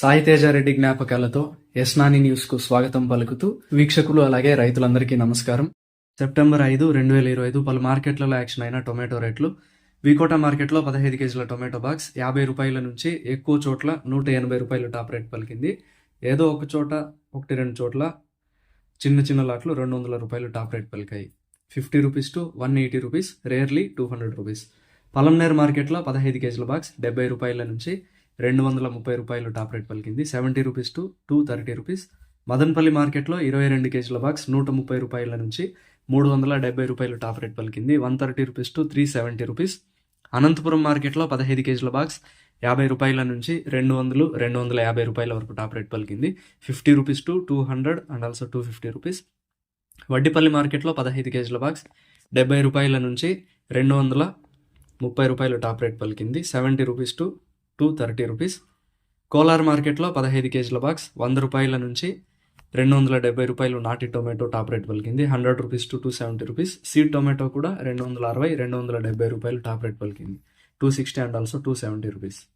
సాయితేజారెడ్డి జ్ఞాపకాలతో యస్నాని న్యూస్కు స్వాగతం పలుకుతూ వీక్షకులు అలాగే రైతులందరికీ నమస్కారం. సెప్టెంబర్ ఐదు రెండు వేల ఇరవై ఐదు పలు మార్కెట్లలో యాక్షన్ అయిన టొమాటో రేట్లు. వికోట మార్కెట్లో పదహైదు కేజీల టొమాటో బాక్స్ యాభై రూపాయల నుంచి ఎక్కువ చోట్ల నూట ఎనభై రూపాయలు టాప్ రేట్ పలికింది. ఏదో ఒక చోట ఒకటి రెండు చోట్ల చిన్న చిన్న లాట్లు రెండు వందల రూపాయలు top rate పలికాయి. Fifty rupees to one eighty rupees rarely two hundred rupees. Palamaner మార్కెట్లో పదహైదు కేజీల బాక్స్ డెబ్బై రూపాయల నుంచి రెండు వందల ముప్పై రూపాయలు టాప్ రేట్ పలికింది. Seventy rupees to two thirty rupees. Madanapalle మార్కెట్లో ఇరవై రెండు కేజీల బాక్స్ నూట ముప్పై రూపాయల నుంచి మూడు వందల డెబ్బై రూపాయలు టాప్ రేట్ పలికింది. One thirty rupees to three seventy rupees. Anantapuram మార్కెట్లో పదహైదు కేజీల బాక్స్ యాభై రూపాయల నుంచి రెండు వందలు రెండు వందల యాభై రూపాయల వరకు టాప్ రేట్ పలికింది. Fifty rupees to two hundred and also two fifty rupees. Vaddipalli మార్కెట్లో పదహైదు కేజీల బాక్స్ డెబ్బై రూపాయల నుంచి రెండు వందల ముప్పై రూపాయలు టాప్ రేట్ పలికింది. Seventy rupees to two thirty rupees Kolar మార్కెట్లో పదహైదు కేజీల బాక్స్ వంద రూపాయల నుంచి రెండు వందల డెబ్బై రూపాయలు నాటి టొమాటో టాప్ రేట్ పలికింది. Hundred rupees to two seventy rupees seed tomato కూడా రెండు వందల అరవై రెండు వందల డెబ్బై రూపాయలు టాప్ రేట్ పలికింది. Two sixty and also two seventy rupees